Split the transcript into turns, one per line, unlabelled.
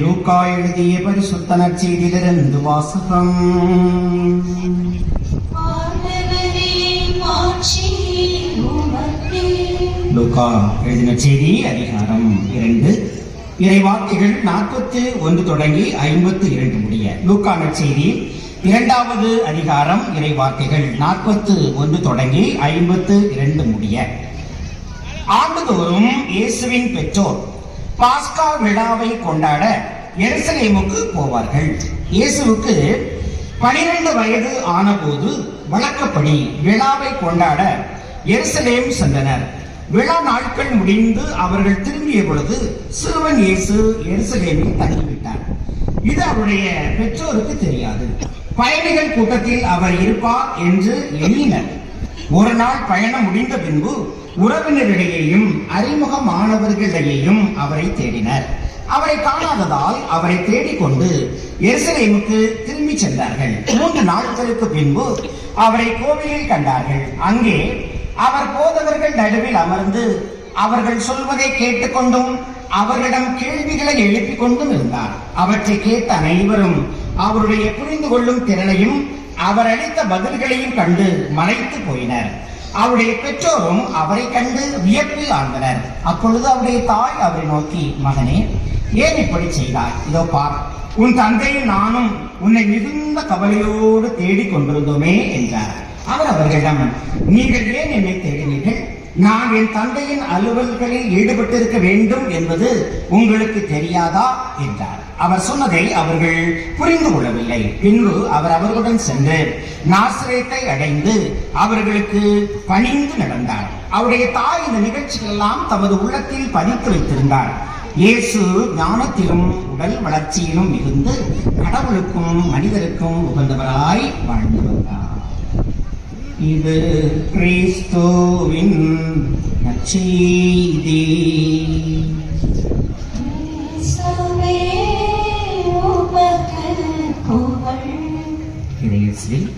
லூக்கா எழுதிய பரிசுத்த நற்செய்தியிலிருந்து வாசகம். லூக்கா எழுதின செய்தி அதிகாரம் இரண்டு. இறைவார்த்தைகள் நாற்பத்து ஒன்று தொடங்கி ஐம்பத்து இரண்டு முடிய. லூக்கா செய்தி இரண்டாவது அதிகாரம் இறைவார்த்தைகள் நாற்பத்து ஒன்று தொடங்கி ஐம்பத்து இரண்டு முடிய. ஆண்டுதோறும் இயேசுவின் பெற்றோர் பாஸ்கா விழாவை கொண்டாட எருசலேமுக்கு போவார்கள். இயேசுவுக்கு பனிரெண்டு வயது ஆனபோது வழக்கப்படி விழாவை கொண்டாட எருசலேம் சென்றனர். விழா நாட்கள் முடிந்து அவர்கள் திரும்பிய பொழுது சிறுவன் இயேசு எருசலேமில் தங்கிவிட்டார். இது அவருடைய பெற்றோருக்கு தெரியாது. பயணிகள் கூட்டத்தில் அவர் இருப்பார் என்று எண்ணினர். ஒரு நாள் பயணம் முடிந்த பின்பு உறவினரிடையேயும் அறிமுகமானவர்களிடையேயும் அவரை தேடினர். அவரை காணாததால் அவரை தேடிக்கொண்டு எருசலேமுக்கு திரும்பி சென்றார்கள். மூன்று நாட்களுக்கு பின்பு அவரை கோவிலில் கண்டார்கள். அங்கே அவர் போதவர்கள் நடுவில் அமர்ந்து அவர்கள் சொல்வதை கேட்டுக்கொண்டும் அவர்களிடம் கேள்விகளை எழுப்பிக் கொண்டும் இருந்தார். அவற்றை கேட்ட அனைவரும் அவருடைய புரிந்து கொள்ளும் திறனையும் அவர் அளித்த பதில்களையும் கண்டு மறைத்து போயினர். அவருடைய பெற்றோரும் அவரை கண்டு வியப்பில் ஆழ்ந்தனர். அப்பொழுது அவருடைய தாய் அவரை நோக்கி மகனே ஏன் இப்படி செய்தாய்? இதோ பார் உன் தந்தையும் நானும் உன்னை மிகுந்த கவலையோடு தேடிக் கொண்டிருந்தோமே என்றார். அவர் அவர்களிடம் நீங்கள் ஏன் என்னை தேடினீர்கள்? நான் என் தந்தையின் அலுவல்களில் ஈடுபட்டிருக்க வேண்டும் என்பது உங்களுக்கு தெரியாதா? என்றார். அவர் சொன்னதை அவர்கள் புரிந்து கொள்ளவில்லை. பின்பு அவர் அவர்களுடன் சென்று நாசிரியத்தை அடைந்து அவர்களுக்கு பணிந்து நடந்தார். அவருடைய தாய் இந்த நிகழ்ச்சிகளெல்லாம் தமது உள்ளத்தில் பதித்து வைத்திருந்தார். இயேசு ஞானத்திலும் உடல் வளர்ச்சியிலும் மிகுந்து கடவுளுக்கும் மனிதருக்கும் உகந்தவராய் வாழ்ந்து வந்தார். இது கிறிஸ்துவின்
புகழ்.
இறையேசுவில்